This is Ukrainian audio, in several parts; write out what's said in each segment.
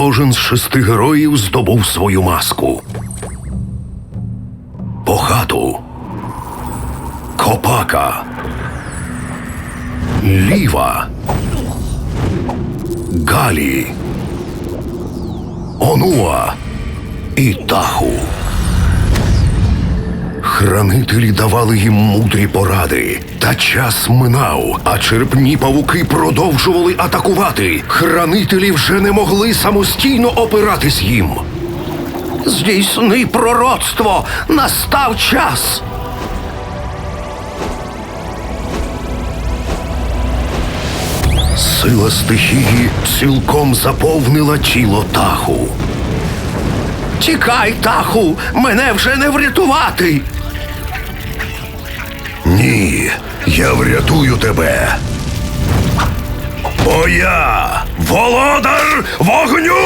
Кожен з шести героїв здобув свою маску. Похату. Копака. Ліва. Галі. Онуа і Таху. Хранителі давали їм мудрі поради. Та час минав, а черпні павуки продовжували атакувати. Хранителі вже не могли самостійно опиратись їм. Здійсни пророцтво! Настав час! Сила стихії цілком заповнила тіло Таху. Тікай, Таху! Мене вже не врятувати. Ні, я врятую тебе. Бо я володар вогню!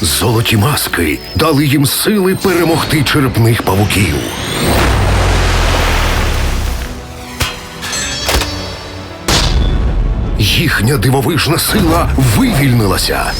Золоті маски дали їм сили перемогти черепних павуків. Їхня дивовижна сила вивільнилася.